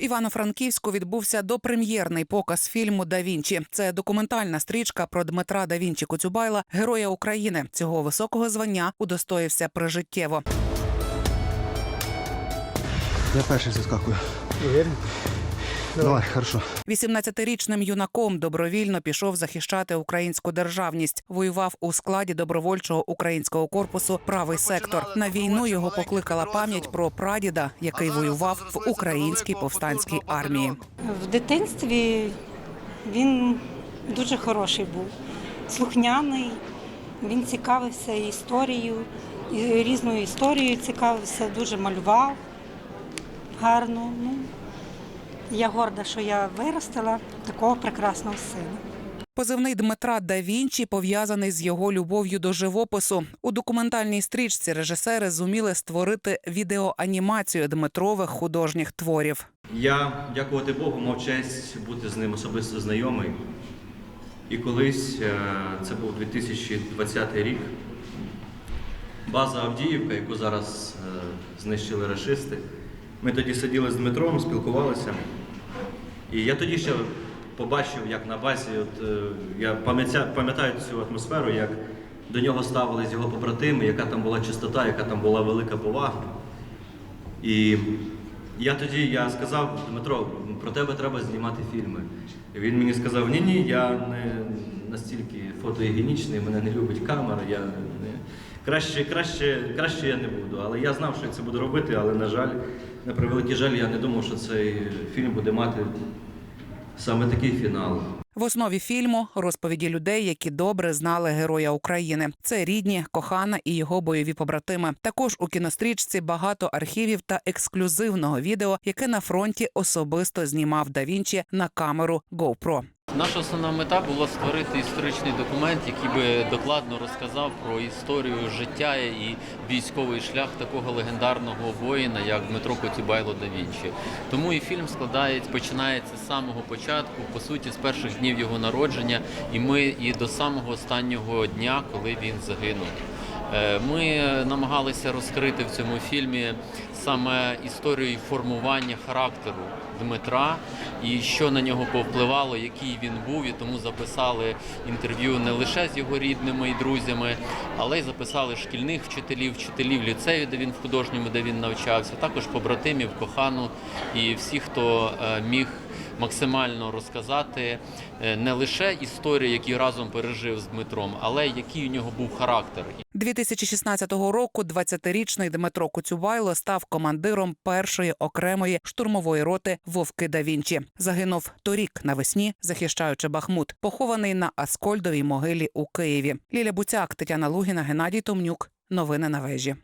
В Івано-Франківську відбувся допрем'єрний показ фільму Да Вінчі. Це документальна стрічка про Дмитра Да Вінчі Коцюбайла, героя України. Цього високого звання удостоївся прижиттєво. Я перший заскакую. Давай, хорошо. 18-річним юнаком добровільно пішов захищати українську державність. Воював у складі добровольчого українського корпусу Правий сектор. На війну його покликала пам'ять про прадіда, який воював в українській повстанській армії. В дитинстві він дуже хороший був, слухняний, він цікавився історією, різною історією цікавився, дуже малював гарно. Ну, я горда, що я виростила такого прекрасного сина. Позивний Дмитра да Вінчі пов'язаний з його любов'ю до живопису. У документальній стрічці режисери зуміли створити відеоанімацію Дмитрових художніх творів. Я, дякувати Богу, мав честь бути з ним особисто знайомий. І колись, е, це був 2020 рік, база Авдіївка, яку зараз е, знищили рашисти. Ми тоді сиділи з Дмитром, спілкувалися. І я тоді ще побачив, як на базі, от, е, я пам'ятаю, цю атмосферу, як до нього ставились його побратими, яка там була чистота, яка там була велика повага. І я тоді я сказав, Дмитро, про тебе треба знімати фільми. Він мені сказав, ні, ні, я не настільки фотогенічний, мене не любить камера, я не... краще, краще, краще я не буду. Але я знав, що я це буду робити, але, на жаль, на превеликий жаль, я не думав, що цей фільм буде мати саме такий фінал. В основі фільму розповіді людей, які добре знали героя України. Це рідні, кохана і його бойові побратими. Також у кінострічці багато архівів та ексклюзивного відео, яке на фронті особисто знімав да Вінчі на камеру GoPro. Наша основна мета була створити історичний документ, який би докладно розказав про історію життя і військовий шлях такого легендарного воїна, як Дмитро Коцюбайло да Вінчі. Тому і фільм складається, починається з самого початку, по суті, з перших днів його народження, і ми і до самого останнього дня, коли він загинув. Е, Ми намагалися розкрити в цьому фільмі саме історію формування характеру Дмитра і що на нього повпливало, який він був, і тому записали інтерв'ю не лише з його рідними і друзями, але й записали шкільних вчителів, вчителів ліцею, де він в художньому, де він навчався, також побратимів, кохану і всіх, хто е, міг максимально розказати е, не лише історію, які разом пережив з Дмитром, але який у нього був характер. 2016 року 20-річний Дмитро Коцюбайло став командиром першої окремої штурмової роти Вовки да Вінчі. Загинув торік навесні, захищаючи Бахмут, похований на Аскольдовій могилі у Києві. Ліля Буцяк, Тетяна Лугіна, Геннадій Томнюк. Новини на вежі.